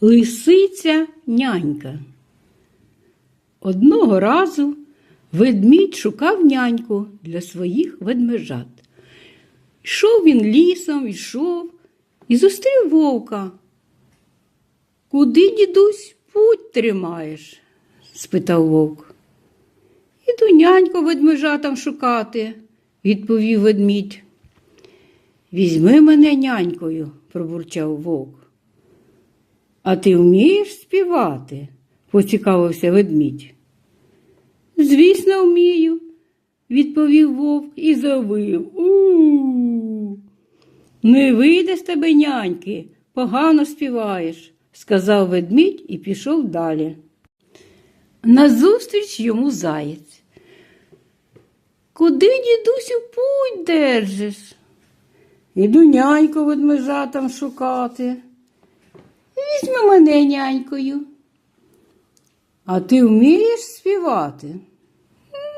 Лисиця нянька. Одного разу ведмідь шукав няньку для своїх ведмежат. Йшов він лісом, йшов і зустрів вовка. Куди, дідусь, путь тримаєш? спитав вовк. Іду няньку ведмежатам шукати, відповів ведмідь. Візьми мене нянькою, пробурчав вовк. А ти вмієш співати? поцікавився ведмідь. Звісно, вмію, відповів вовк і завив. У. Не вийде з тебе няньки, погано співаєш, сказав ведмідь і пішов далі. Назустріч йому заєць. Куди, дідусю, путь держиш? Іду няньку ведмежатам шукати. Візьми мене нянькою. А ти вмієш співати?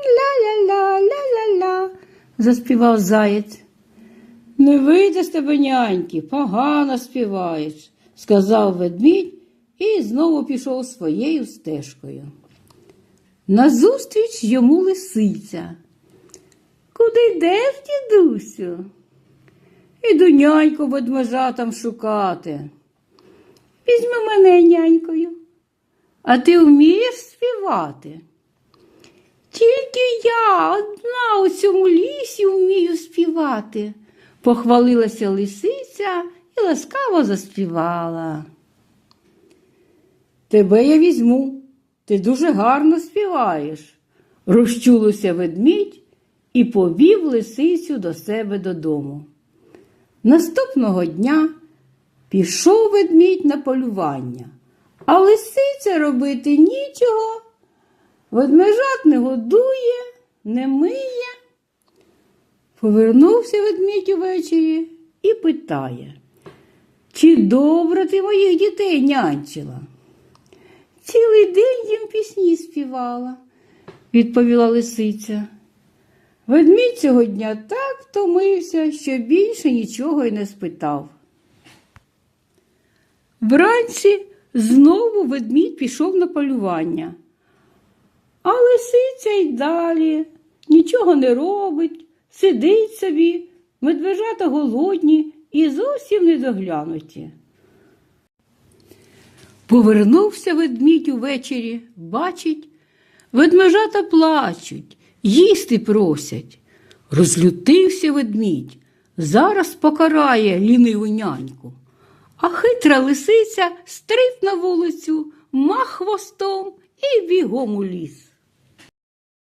Ля-ля-ля, ля-ля-ля, заспівав заєць. Не вийде з тебе няньки, погано співаєш, сказав ведмідь і знову пішов своєю стежкою. Назустріч йому лисиця. Куди йдеш, дідусю? Іду няньку ведмежатам шукати. Візьми мене нянькою. А ти вмієш співати? Тільки я одна у цьому лісі вмію співати, похвалилася лисиця і ласкаво заспівала. Тебе я візьму, ти дуже гарно співаєш, розчулося ведмідь і повів лисицю до себе додому. Наступного дня пішов ведмідь на полювання, а лисиця робити нічого. Ведмежат не годує, не миє. Повернувся ведмідь увечері і питає, чи добре ти моїх дітей нянчила? Цілий день їм пісні співала, відповіла лисиця. Ведмідь цього дня так втомився, що більше нічого й не спитав. Вранці знову ведмідь пішов на полювання. А лисиця й далі нічого не робить, сидить собі, медвежата голодні і зовсім не доглянуті. Повернувся ведмідь увечері, бачить, ведмежата плачуть, їсти просять. Розлютився ведмідь, зараз покарає ліниву няньку. А хитра лисиця стрит на вулицю, мах хвостом і бігом у ліс.